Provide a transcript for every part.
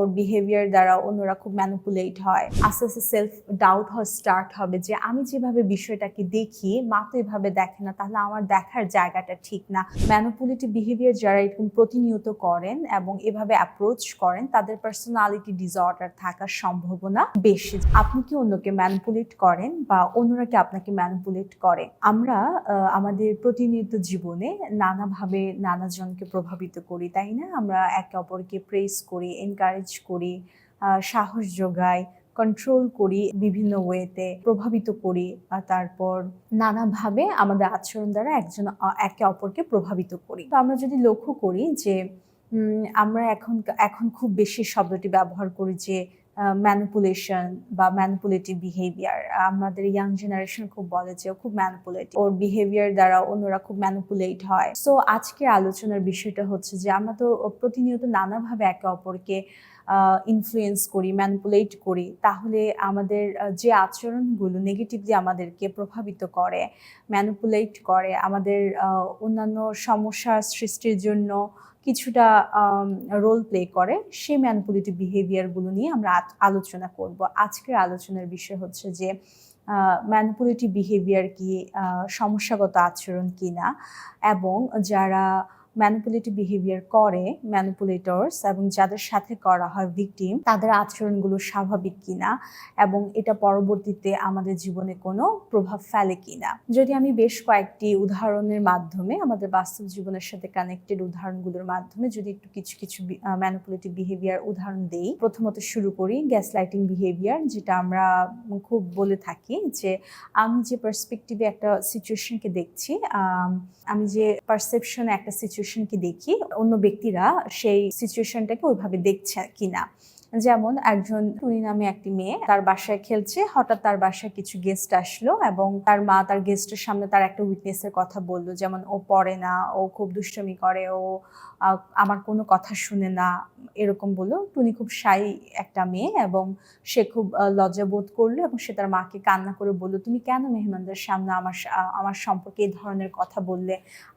ওর behaviour দ্বারা অন্যরা খুব ম্যানুপুলেট হয়। আস্তে আস্তে সেলফ ডাউট হয় স্টার্ট হবে যে আমি যেভাবে বিষয়টাকে দেখি, মা তো এভাবে দেখে না, তাহলে আমার দেখার জায়গাটা ঠিক না। ম্যানুপুলেটিভ বিহেভিয়ার যারা এরকম প্রতিনিয়ত করেন এবং এভাবে অ্যাপ্রোচ করেন, তাদের পার্সোনালিটি ডিসঅর্ডার থাকার সম্ভাবনা বেশি। আপনি কি অন্যকে ম্যানুপুলেট করেন বা অন্যরা কি আপনাকে ম্যানুপুলেট করে? আমরা আমাদের প্রতিনিয়ত জীবনে নানাভাবে নানাজনকে প্রভাবিত করি, তাই না? আমরা একে অপরকে প্রেস করি এনকারেজ করি সাহস যোগাই কন্ট্রোল করি, বিভিন্ন ওয়েতে প্রভাবিত করি তারপর নানাভাবে আমাদের আচরণ দ্বারা একজন একে অপরকে প্রভাবিত করি। তো আমরা যদি লক্ষ্য করি যে আমরা এখন এখন খুব বেশি শব্দটি ব্যবহার করি যে ম্যানিপুলেশন বা ম্যানিপুলেটিভ বিহেভিয়ার আমাদের ইয়াং জেনারেশন খুব বলে যে খুব ম্যানিপুলেটিভ ওর বিহেভিয়ার দ্বারা অন্যরা খুব ম্যানিপুলেট হয়। সো আজকের আলোচনার বিষয়টা হচ্ছে যে আমরা তো প্রতিনিয়ত নানাভাবে একে অপরকে ইনফ্লুয়েন্স করি ম্যানিপুলেট করি। তাহলে আমাদের যে আচরণগুলো নেগেটিভলি আমাদেরকে প্রভাবিত করে ম্যানিপুলেট করে, আমাদের অন্যান্য সমস্যা সৃষ্টির জন্য কিছুটা রোল প্লে করে সেই ম্যানপুলেটিভ বিহেভিয়ারগুলো নিয়ে আমরা আলোচনা করব। আজকের আলোচনার বিষয় হচ্ছে যে ম্যানপুলেটিভ বিহেভিয়ার কি সমস্যাগত আচরণ কি না এবং যারা ম্যানিপুলেটিভ বিহেভিয়ার করে ম্যানিপুলেটরস এবং যাদের সাথে করা হয় ভিকটিম তাদের আচরণগুলো স্বাভাবিক কিনা এবং এটা পরবর্তীতে আমাদের জীবনে কোনো প্রভাব ফেলে কিনা। যদি আমি বেশ কয়েকটি উদাহরণের মাধ্যমে আমাদের বাস্তব জীবনের সাথে কানেক্টেড উদাহরণগুলোর মাধ্যমে যদি একটু কিছু কিছু ম্যানিপুলেটিভ বিহেভিয়ার উদাহরণ দেই, প্রথমত শুরু করি গ্যাস লাইটিং বিহেভিয়ার যেটা আমরা খুব বলে থাকি যে আমি যে পার্সপেক্টিভে একটা সিচুয়েশনকে দেখছি, আমি যে পারসেপশনে একটা সিচুয়েশনকে দেখি অন্য ব্যক্তিরা সেই সিচুয়েশনটাকে ওইভাবে দেখছে কিনা। যেমন একজন টুনি নামে একটি মেয়ে তার বাসায় খেলছে, হঠাৎ তার বাসায় কিছু গেস্ট আসলো এবং তার মা তার গেস্টের সামনে তার একটা উইটনেসের কথা বলল যেমন, ও পড়ে না, ও খুব দুষ্টমি করে, ও আমার কোনো কথা শুনে না। এরকম বলল। টুনি খুব সাই একটা মেয়ে এবং সে খুব লজ্জাবোধ করল এবং সে তার মাকে কান্না করে বলল, তুমি কেন মেহমানদের সামনে আমার আমার সম্পর্কে এই ধরনের কথা বললে?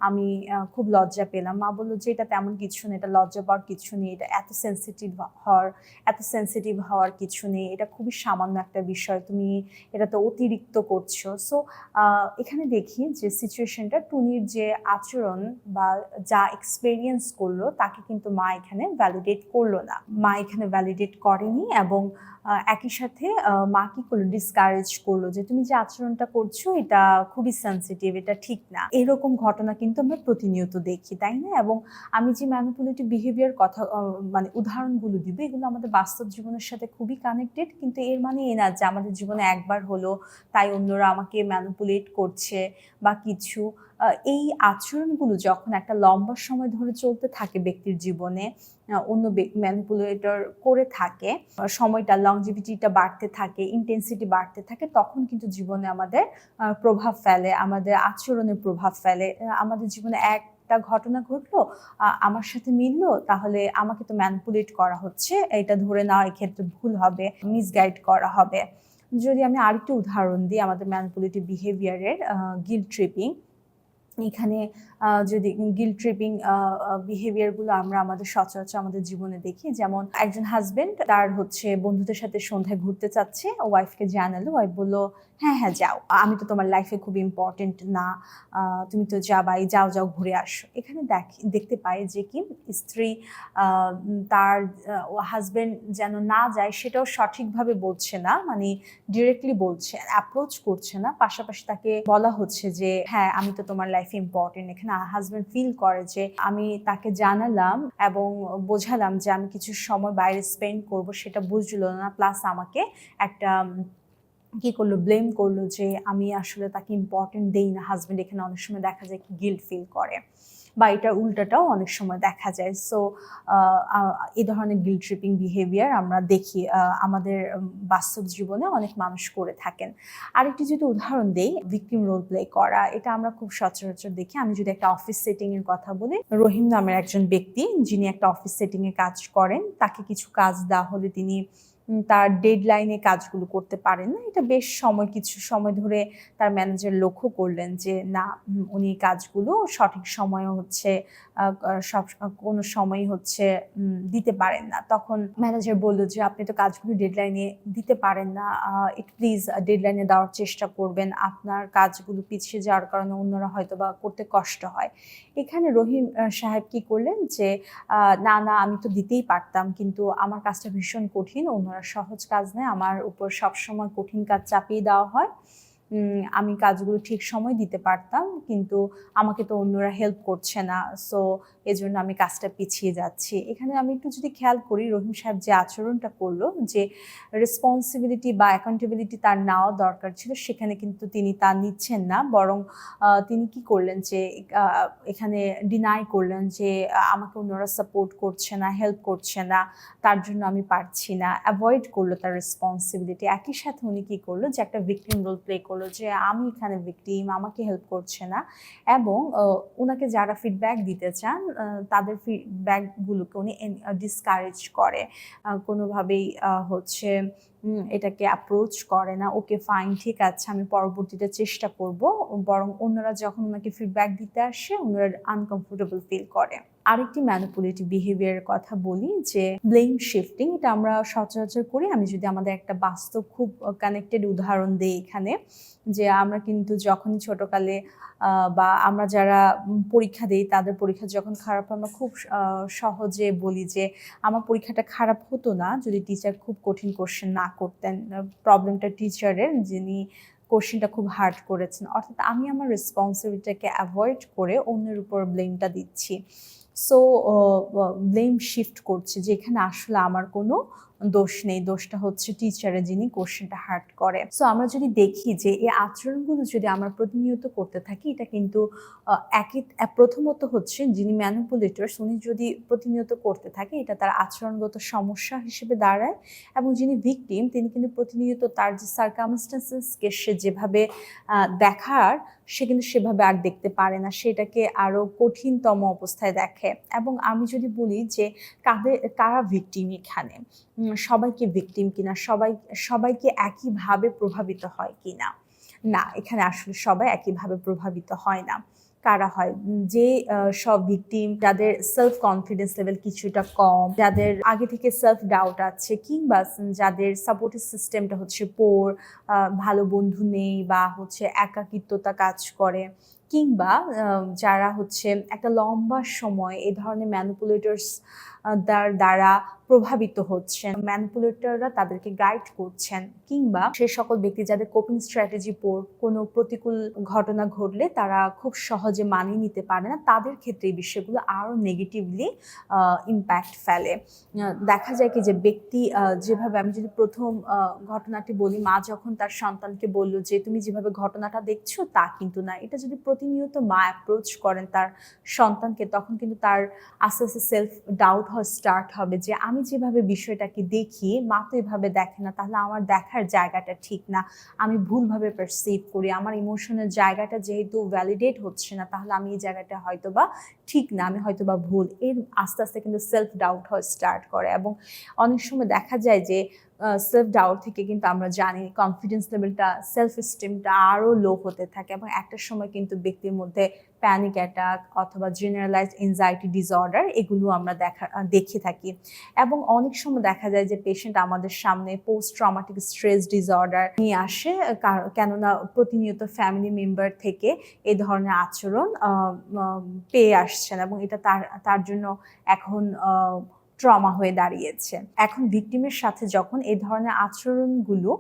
আমি খুব লজ্জা পেলাম। মা বলল, যে এটা তেমন কিছু নেই এটা লজ্জা পাওয়ার কিছু নেই, এটা এত সেন্সিটিভ হওয়ার এত সেন্সিটিভ হওয়ার কিছু নেই, এটা খুবই সামান্য একটা বিষয়, তুমি এটা তো অতিরিক্ত করছ। সো এখানে দেখি যে সিচুয়েশনটা টুনির যে আচরণ বা যা এক্সপেরিয়েন্স করল, তাকে কিন্তু মা এখানে ভ্যালিডেট করল না। মা এখানে ভ্যালিডেট করেনি এবং একই সাথে মা কি করল? ডিসকারেজ করল যে, তুমি যে আচরণটা করছ, এটা খুবই সেন্সিটিভ এটা ঠিক না। এরকম ঘটনা কিন্তু আমরা প্রতিনিয়ত দেখি, তাই না? এবং আমি যে ম্যানিপুলেটিভ বিহেভিয়ার কথা মানে উদাহরণগুলো দিব, এগুলো আমাদের বাস্তব জীবনের সাথে খুবই কানেক্টেড কিন্তু এর মানে এ না যে, আমাদের জীবনে একবার হলো, তাই অন্যরা আমাকে ম্যানিপুলেট করছে বা কিছু। এই আচরণগুলো যখন একটা লম্বা সময় ধরে চলতে থাকে ব্যক্তির জীবনে অন্য ম্যানিপুলেটর করে থাকে সময়টা লংজিভিটিটা বাড়তে থাকে ইন্টেন্সিটি বাড়তে থাকে, তখন কিন্তু জীবনে আমাদের প্রভাব ফেলে, আমাদের আচরণে প্রভাব ফেলে। আমাদের জীবনে একটা ঘটনা ঘটলো আমার সাথে মিললো, তাহলে আমাকে তো ম্যানপুলেট করা হচ্ছে, এটা ধরে নেওয়া এক্ষেত্রে ভুল হবে মিসগাইড করা হবে। যদি আমি আরেকটু উদাহরণ দিই, আমাদের ম্যানিপুলেটিভ বিহেভিয়ারের গিল ট্রিপিং এখানে যদি গিল ট্রিপিং বিহেভিয়ারগুলো আমরা আমাদের সচরাচর আমাদের জীবনে দেখি, যেমন একজন হাজবেন্ড তার হচ্ছে বন্ধুদের সাথে সন্ধ্যায় ঘুরতে চাচ্ছে ওয়াইফকে জানালো ওয়াইফ বলল হ্যাঁ হ্যাঁ যাও, আমি তো তোমার লাইফে খুব ইম্পর্টেন্ট না তুমি তো যাবাই, যাও যাও, ঘুরে আসো। এখানে দেখ, দেখতে পাই যে কি স্ত্রী তার হাজবেন্ড যেন না যায় সেটাও সঠিকভাবে বলছে না মানে ডিরেক্টলি বলছে অ্যাপ্রোচ করছে না, পাশাপাশি তাকে বলা হচ্ছে যে হ্যাঁ আমি তো তোমার লাইফে ইম্পর্টেন্ট এখানে হাজব্যান্ড ফিল করে যে আমি তাকে জানালাম এবং বোঝালাম যে আমি কিছু সময় বাইরে স্পেন্ড করব, সেটা বুঝলো না। প্লাস আমাকে একটা কি করল ব্লেম করল যে আমি আসলে তাকে ইম্পর্টেন্ট দেই না। হাজব্যান্ড এখানে অনেক সময় দেখা যায় কি গিল্ট ফিল করে। বা এটার উল্টাটাও অনেক সময় দেখা যায়। সো এই ধরনের গিল ট্রিপিং বিহেভিয়ার আমরা দেখি আমাদের বাস্তব জীবনে অনেক মানুষ করে থাকেন। আরেকটি যদি উদাহরণ দেই ভিকটিম রোল প্লে করা, এটা আমরা খুব সচরাচর দেখি। আমি যদি একটা অফিস সেটিং এর কথা বলি, রহিম নামের একজন ব্যক্তি, যিনি একটা অফিস সেটিং এ কাজ করেন, তাকে কিছু কাজ দেওয়া হলে তিনি তার ডেডলাইনে কাজগুলো করতে পারেন না। এটা বেশ সময়, কিছু সময় ধরে তার ম্যানেজার লক্ষ্য করলেন যে, না উনি কাজগুলো সঠিক সময়ে হচ্ছে সব, কোনো সময় হচ্ছে দিতে পারেন না। তখন ম্যানেজার বলল যে, আপনি তো কাজগুলো ডেডলাইনে দিতে পারেন না। ইট প্লিজ ডেডলাইনে দেওয়ার চেষ্টা করবেন। আপনার কাজগুলো পিছিয়ে যাওয়ার কারণে অন্যরা হয়তো বা করতে কষ্ট হয়। এখানে রহিম সাহেব কি করলেন যে না না, আমি তো দিতেই পারতাম, কিন্তু আমার কাজটা ভীষণ কঠিন অন্যরা সহজ কাজ নেয় আমার উপর সবসময় কঠিন কাজ চাপিয়ে দেওয়া হয়। আমি কাজগুলো ঠিক সময় দিতে পারতাম, কিন্তু আমাকে তো অন্যরা হেল্প করছে না সো এজন্য আমি কাজটা পিছিয়ে যাচ্ছি। এখানে আমি একটু যদি খেয়াল করি, রহিম সাহেব যে আচরণটা করল, যে রেসপন্সিবিলিটি বা অ্যাকাউন্টেবিলিটি তার নেওয়া দরকার ছিল, সেখানে কিন্তু তিনি তা নিচ্ছেন না, বরং তিনি কি করলেন যে এখানে ডিনাই করলেন যে, আমাকে অন্যরা সাপোর্ট করছে না হেল্প করছে না, তার জন্য আমি পারছি না অ্যাভয়েড করল তার রেসপন্সিবিলিটি একই সাথে উনি কি করল, যে একটা ভিকটিম রোল প্লে করল যে, আমি এখানে ভিকটিম আমাকে হেল্প করছে না। এবং ওনাকে যারা ফিডব্যাক দিতে চান তাদের ফিডব্যাকগুলোকে উনি ডিসকারেজ করে। কোনোভাবেই হচ্ছে এটাকে অ্যাপ্রোচ করে না, ওকে ফাইন ঠিক আছে, আমি পরবর্তীতে চেষ্টা করব। বরং অন্যরা যখন ওনাকে ফিডব্যাক দিতে আসে ওনারা আনকমফোর্টেবল ফিল করে। আরেকটি ম্যানিপুলেটিভ বিহেভিয়ারের কথা বলি, যে ব্লেম শিফটিং এটা আমরা সচরাচর করি। আমি যদি আমাদের একটা বাস্তব, খুব কানেক্টেড উদাহরণ দিই এখানে, যে আমরা কিন্তু যখনই ছোটকালে বা আমরা যারা পরীক্ষা দিই, তাদের পরীক্ষা যখন খারাপ আমরা খুব সহজে বলি যে, আমার পরীক্ষাটা খারাপ হতো না, যদি টিচার খুব কঠিন কোশ্চেন না করতেন প্রবলেমটা টিচারের যিনি কোশ্চেনটা খুব হার্ড করেছেন। অর্থাৎ আমি আমার রেসপন্সিবিলিটিকে অ্যাভয়েড করে অন্যের উপর ব্লেমটা দিচ্ছি। সো ব্লেম শিফট করছে যে এখানে আসলে আমার কোনো দোষ নেই, দোষটা হচ্ছে টিচারে যিনি কোশ্চেনটা হার্ড করে। সো আমরা যদি দেখি যে এই আচরণগুলো যদি আমরা প্রতিনিয়ত করতে থাকি, এটা কিন্তু একই প্রথমত হচ্ছে যিনি ম্যানিপুলেটর্স উনি যদি প্রতিনিয়ত করতে থাকে, এটা তার আচরণগত সমস্যা হিসেবে দাঁড়ায় এবং যিনি ভিকটিম তিনি কিন্তু প্রতিনিয়ত তার যে সার্কামস্টেন্সেসকে সে যেভাবে দেখার, সে কিন্তু সেভাবে আর দেখতে পারে না, সেটাকে আরও কঠিনতম অবস্থায় দেখে। এবং আমি যদি বলি যে কাদের, কারা ভিকটিম এখানে? সবাইকে ভিকটিম কিনা, সবাই, সবাইকে একইভাবে প্রভাবিত হয় কিনা? না, এখানে আসলে সবাই একইভাবে প্রভাবিত হয় না। কারা হয়? যে সব ভিকটিম যাদের সেলফ কনফিডেন্স লেভেল কিছুটা কম, যাদের আগে থেকে সেলফ ডাউট আছে কিংবা যাদের সাপোর্টিভ সিস্টেমটা হচ্ছে পোর ভালো বন্ধু নেই বা হচ্ছে একাকিত্বতা কাজ করে কিংবা যারা হচ্ছে একটা লম্বা সময় এই ধরনের ম্যানিপুলেটর্স দ্বারা প্রভাবিত হচ্ছেন। ম্যানিপুলেটররা তাদেরকে গাইড করছেন কিংবা সে সকল ব্যক্তি যাদের কোপিং স্ট্র্যাটেজি পর কোনো প্রতিকূল ঘটনা ঘটলে তারা খুব সহজে মানিয়ে নিতে পারে না, তাদের ক্ষেত্রে এই বিষয়গুলো আরও নেগেটিভলি ইম্প্যাক্ট ফেলে। দেখা যায় কি যে ব্যক্তি যেভাবে আমি যদি প্রথম ঘটনাটি বলি, মা যখন তার সন্তানকে বলল যে, তুমি যেভাবে ঘটনাটা দেখছ, তা কিন্তু না। এটা যদি প্রতিনিয়ত মা অ্যাপ্রোচ করেন তার সন্তানকে, তখন কিন্তু তার আস্তে আস্তে সেলফ ডাউট হওয়া স্টার্ট হবে যে আমি যেভাবে বিষয়টাকে দেখি, মা তো এভাবে দেখে না, তাহলে আমার দেখার জায়গাটা ঠিক না। আমি ভুলভাবে পারসিভ করি, আমার ইমোশনের জায়গাটা যেহেতু ভ্যালিডেট হচ্ছে না, তাহলে আমি এই জায়গাটা হয়তো বা ঠিক না, আমি হয়তো বা ভুল। এর আস্তে আস্তে কিন্তু সেলফ ডাউট হয় স্টার্ট করে। এবং অনেক সময় দেখা যায় যে সেলফ ডাউট থেকে কিন্তু আমরা জানি কনফিডেন্স লেভেলটা সেলফ স্টিমটা আরও লো হতে থাকে এবং একটা সময় কিন্তু ব্যক্তির মধ্যে প্যানিক অ্যাটাক অথবা জেনারেলাইজ এনজাইটি ডিসঅর্ডার এগুলো আমরা দেখা দেখে থাকি। এবং অনেক সময় দেখা যায় যে পেশেন্ট আমাদের সামনে পোস্ট ট্রমাটিক স্ট্রেস ডিসঅর্ডার নিয়ে আসে কেননা প্রতিনিয়ত ফ্যামিলি মেম্বার থেকে এই ধরনের আচরণ পেয়ে আসছেন এবং এটা তার তার জন্য এখন ট্রমা হয়ে দাঁড়িয়েছে। এখন ভিকটিমের সাথে যখন এই ধরনের আচরণগুলো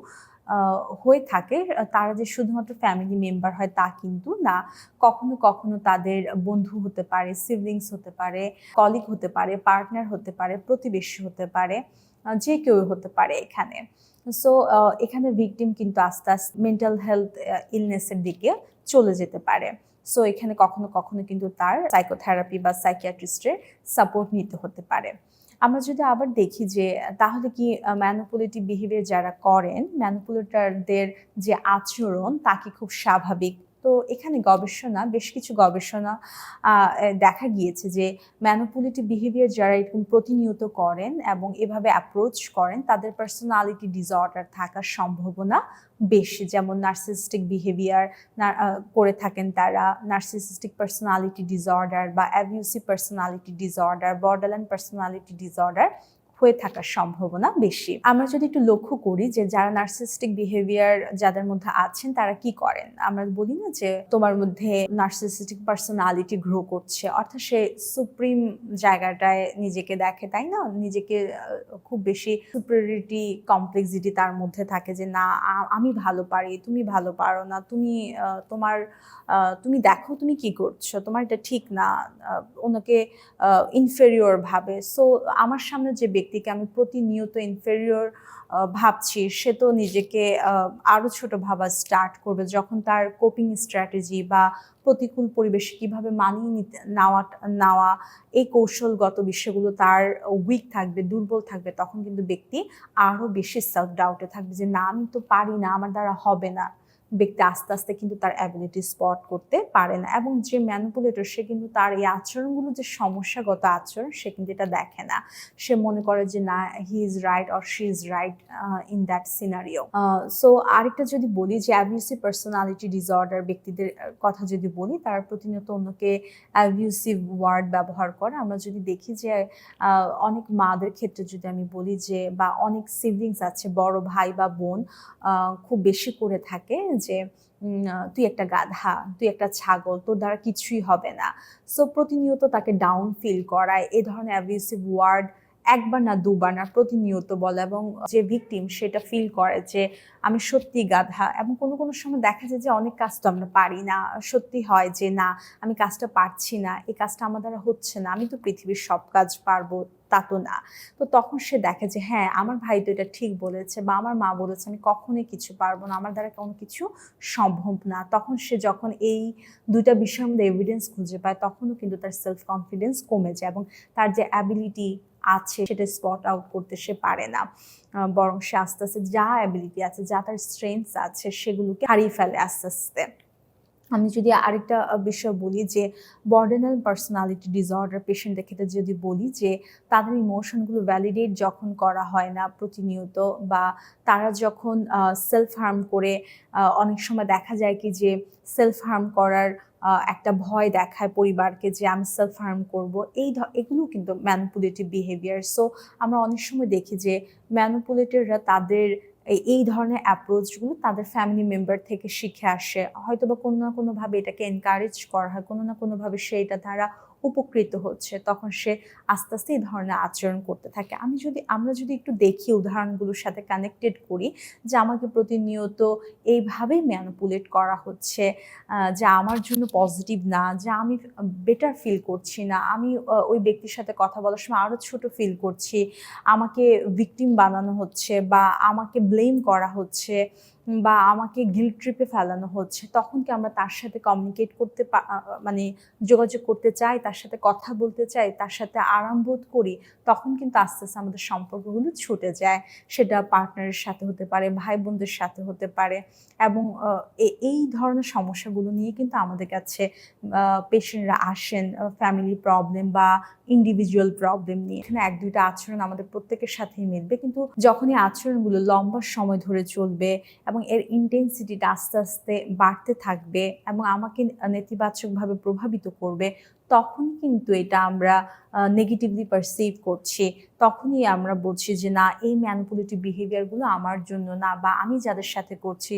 হয়ে থাকে, তারা যে শুধুমাত্র ফ্যামিলি মেম্বার হয় তা কিন্তু না। কখনো কখনো তাদের বন্ধু হতে পারে, সিবলিংস হতে পারে, কলিগ হতে পারে, পার্টনার হতে পারে, প্রতিবেশী হতে পারে যে কেউ হতে পারে এখানে। সো এখানে ভিকটিম কিন্তু আস্তে আস্তে মেন্টাল হেলথ ইলনেসের দিকে চলে যেতে পারে। সো, এখানে কখনো কখনো কিন্তু তার সাইকোথেরাপি বা সাইকিয়াট্রিস্টের সাপোর্ট নিতে হতে পারে। আমরা যদি আবার দেখি যে, তাহলে কি ম্যানুপুলেটিভ বিহেভিয়ার যারা করেন ম্যানুপুলেটারদের যে আচরণ তা কি খুব স্বাভাবিক তো এখানে গবেষণা, বেশ কিছু গবেষণা দেখা গিয়েছে যে ম্যানোপুলিটিভ বিহেভিয়ার যারা এরকম প্রতিনিয়ত করেন এবং এভাবে অ্যাপ্রোচ করেন, তাদের পার্সোনালিটি ডিসঅর্ডার থাকার সম্ভাবনা বেশি। যেমন নার্সিসিস্টিক বিহেভিয়ার করে থাকেন তারা নার্সিসিস্টিক পার্সোনালিটি ডিসঅর্ডার বা abusive personality disorder borderland personality disorder হয়ে থাকার সম্ভাবনা বেশি। আমরা যদি একটু লক্ষ্য করি যে যারা নার্সিস্টিক বিহেভিয়ার যাদের মধ্যে আছেন, তারা কি করেন? আমরা বলি না যে তোমার মধ্যে নার্সিসিস্টিক পার্সোনালিটি গ্রো করছে, অর্থাৎ সে সুপ্রিম জায়গাটায় নিজেকে দেখে, তাই না? নিজেকে খুব বেশি সুপ্রিয়রিটি কমপ্লেক্সিটি তার মধ্যে থাকে যে না আমি ভালো পারি, তুমি ভালো পারো না, তুমি তোমার তুমি দেখো তুমি কি করছ, তোমার এটা ঠিক না ওনাকে ইনফেরিয়র ভাবে। সো আমার সামনে যে ব্যক্তিকে আমি প্রতিনিয়ত ইনফেরিয়র ভাবছি, সে তো নিজেকে আরও আরও ছোট ভাবা স্টার্ট করবে। যখন তার কোপিং স্ট্র্যাটেজি বা প্রতিকূল পরিবেশে কীভাবে মানিয়ে নিতে, নেওয়া নেওয়া, এই কৌশলগত বিষয়গুলো তার উইক থাকবে, দুর্বল থাকবে, তখন কিন্তু ব্যক্তি আরও বেশি সেলফ ডাউটে থাকবে যে, না, আমি তো পারি না, আমার দ্বারা হবে না। ব্যক্তি আস্তে আস্তে কিন্তু তার অ্যাবিলিটি স্পট করতে পারে না এবং যে ম্যানুপুলেটর সে কিন্তু তার এই আচরণগুলো যে সমস্যাগত আচরণ, সে কিন্তু এটা দেখে না। সে মনে করে যে, না he is right or she is right in that scenario so আরেকটা যদি বলি যে অ্যাবিউসিভ পার্সোনালিটি ডিসঅর্ডার ব্যক্তিদের কথা যদি বলি, তারা প্রতিনিয়ত অন্যকে অ্যাবিউসিভ ওয়ার্ড ব্যবহার করে। আমরা যদি দেখি যে অনেক মাদের ক্ষেত্রে যদি আমি বলি যে, বা অনেক সিবলিংস আছে, বড় ভাই বা বোন খুব বেশি করে থাকে যে তুই একটা গাধা, তুই একটা ছাগল, তোর দ্বারা কিছুই হবে না। সো প্রতিনিয়ত তাকে ডাউন ফিল করায়। এ ধরনের অ্যাভিউসিভ ওয়ার্ড একবার না দুবার না প্রতিনিয়ত বলে এবং যে ভিকটিম সেটা ফিল করে যে আমি সত্যি গাধা এবং কোনো কোনো সময় দেখা যায় যে অনেক কাজ তো আমরা পারি না। সত্যি হয় যে না, আমি কাজটা পারছি না, এই কাজটা আমার দ্বারা হচ্ছে না, আমি তো পৃথিবীর সব কাজ পারব, তা তো না। তো তখন সে দেখে যে হ্যাঁ আমার ভাই তো এটা ঠিক বলেছে বা আমার মা বলেছে, আমি কখনোই কিছু পারব না, আমার দ্বারা কোনো কিছু সম্ভব না। তখন সে যখন এই দুইটা বিষয়ের মধ্যে এভিডেন্স খুঁজে পায়, তখনও কিন্তু তার সেলফ কনফিডেন্স কমে যায় এবং তার যে অ্যাবিলিটি আছে, সেটা স্পট আউট করতে সে পারে না। বরং সে আস্তে আস্তে যা অ্যাবিলিটি আছে, যা তার স্ট্রেংথস আছে, সেগুলোকে হারিয়ে ফেলে আস্তে আস্তে। আমি যদি আরেকটা বিষয় বলি যে বর্ডেনাল পার্সোনালিটি ডিসঅর্ডার পেশেন্টদের ক্ষেত্রে যদি বলি যে তাদের ইমোশনগুলো ভ্যালিডেট যখন করা হয় না প্রতিনিয়ত বা তারা যখন সেলফ হার্ম করে অনেক সময় দেখা যায় কি যে সেলফ হার্ম করার একটা ভয় দেখায় পরিবারকে যে আমি সেলফ হার্ম করব। এই এগুলো কিন্তু ম্যানুপুলেটিভ বিহেভিয়ার সো আমরা অনেক সময় দেখি যে ম্যানুপুলেটররা তাদের এই- ধরনের অ্যাপ্রোচগুলো তাদের ফ্যামিলি মেম্বার থেকে শিখে আসে। হয়তো বা কোনো না কোনোভাবে এটাকে এনকারেজ করা হয়, কোনো না কোনোভাবে সে এটা দ্বারা উপকৃত হচ্ছে, তখন সে আস্তে আস্তে এই ধরনের আচরণ করতে থাকে। আমি যদি, আমরা যদি একটু দেখি উদাহরণগুলোর সাথে কানেক্টেড করি, যে আমাকে প্রতিনিয়ত এইভাবেই ম্যানুপুলেট করা হচ্ছে যা আমার জন্য পজিটিভ না, যা আমি বেটার ফিল করছি না, আমি ওই ব্যক্তির সাথে কথা বলার সময় আরও ছোট ফিল করছি, আমাকে ভিকটিম বানানো হচ্ছে বা আমাকে ব্লেম করা হচ্ছে বা আমাকে গিল ট্রিপে ফেলানো হচ্ছে, তখন কি আমরা তার সাথে কমিউনিকেট করতে মানে যোগাযোগ করতে চাই, তার সাথে কথা বলতে চাই, তার সাথে আরাম বোধ করি, তখন কিন্তু আস্তে আস্তে আমাদের সম্পর্কগুলো ছুটে যায়। সেটা পার্টনারের সাথে হতে পারে ভাই বোনদের সাথে হতে পারে এবং এই ধরনের সমস্যাগুলো নিয়ে কিন্তু আমাদের কাছে পেশেন্টরা আসেন ফ্যামিলি প্রবলেম বা ইন্ডিভিজুয়াল প্রবলেম নিয়ে। এখানে এক, দুইটা আচরণ আমাদের প্রত্যেকের সাথেই মিলবে, কিন্তু যখন এই আচরণগুলো লম্বা সময় ধরে চলবে এবং এর ইন্টেন্সিটিটা আস্তে আস্তে বাড়তে থাকবে এবং আমাকে নেতিবাচকভাবে প্রভাবিত করবে। তখন কিন্তু এটা আমরা নেগেটিভলি পারসিভ করছি। তখনই আমরা বলছি যে, না, এই ম্যানুপুলেটিভ বিহেভিয়ারগুলো আমার জন্য না বা আমি যাদের সাথে করছি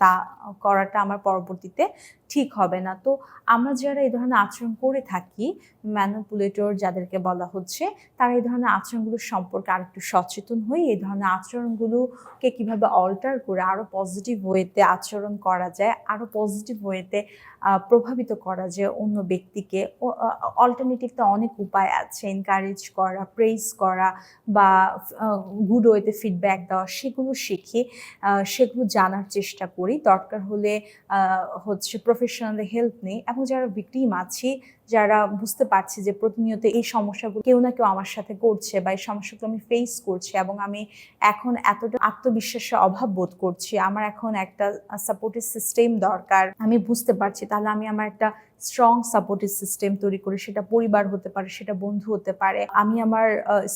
তা করাটা আমার পরবর্তীতে ঠিক হবে না। তো আমরা যারা এই ধরনের আচরণ করে থাকি ম্যানুপুলেটর যাদেরকে বলা হচ্ছে, তারা এই ধরনের আচরণগুলো সম্পর্কে আরেকটু সচেতন হয়ে এই ধরনের আচরণগুলোকে কীভাবে অল্টার করে আরও পজিটিভ ওয়েতে আচরণ করা যায় আরও পজিটিভ ওয়েতে প্রভাবিত করা যে অন্য ব্যক্তিকে অল্টারনেটিভ তো অনেক উপায় আছে এনকারেজ করা প্রেস করা বা গুড ওয়েতে ফিডব্যাক দেওয়া, সেগুলো শিখি সেগুলো জানার চেষ্টা করি। দরকার হলে হচ্ছে প্রফেশনাল হেল্প নেই। এবং যারা ভিক্টিম আছি যারা বুঝতে পারছি যে প্রতিনিয়ত এই সমস্যাগুলো কেউ না কেউ আমার সাথে করছে বা এই সমস্যাগুলো আমি ফেস করছি এবং আমি এখন এতটা আত্মবিশ্বাসের অভাব বোধ করছি, আমার এখন একটা সাপোর্টিভ সিস্টেম দরকার, আমি বুঝতে পারছি, তাহলে আমি আমার একটা স্ট্রং সাপোর্টিভ সিস্টেম তৈরি করি সেটা পরিবার হতে পারে, সেটা বন্ধু হতে পারে। আমি আমার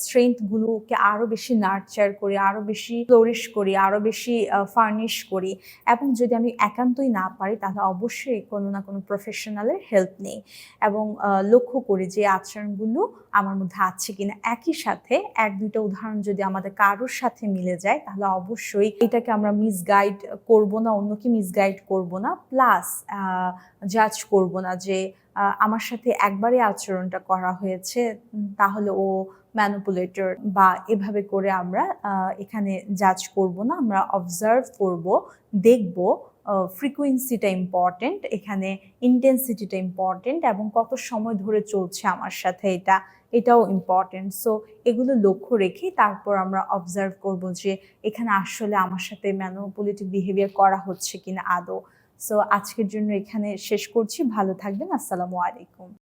স্ট্রেংথগুলোকে আরও আরও বেশি নার্চার করি আরও বেশি ফ্লোরিশ করি, আরও বেশি ফার্নিশ করি এবং যদি আমি একান্তই না পারি তাহলে অবশ্যই কোনো না কোনো প্রফেশনালের হেল্প নেই এবং লক্ষ্য করি যে আচরণগুলো আমার মধ্যে আছে কিনা একই সাথে এক দুইটা উদাহরণ যদি আমাদের কারোর সাথে মিলে যায়, তাহলে অবশ্যই এটাকে আমরা মিসগাইড করব না, অন্যকে মিসগাইড করব না প্লাস জাজ করব না যে আমার সাথে একবারে আচরণটা করা হয়েছে তাহলে ও ম্যানুপুলেটর বা এভাবে করে আমরা এখানে জাজ করব না, আমরা অবজার্ভ করব, দেখব ফ্রিকুয়েন্সিটা ইম্পর্টেন্ট এখানে ইন্টেন্সিটিটা ইম্পর্টেন্ট এবং কত সময় ধরে চলছে আমার সাথে এটা এটাও ইম্পর্টেন্ট সো এগুলো লক্ষ্য রেখে তারপর আমরা অবজার্ভ করব যে এখানে আসলে আমার সাথে ম্যানোপলিটিক বিহেভিয়ার করা হচ্ছে কিনা আদৌ। সো আজকের জন্য এখানে শেষ করছি। ভালো থাকবেন। আসসালামু আলাইকুম।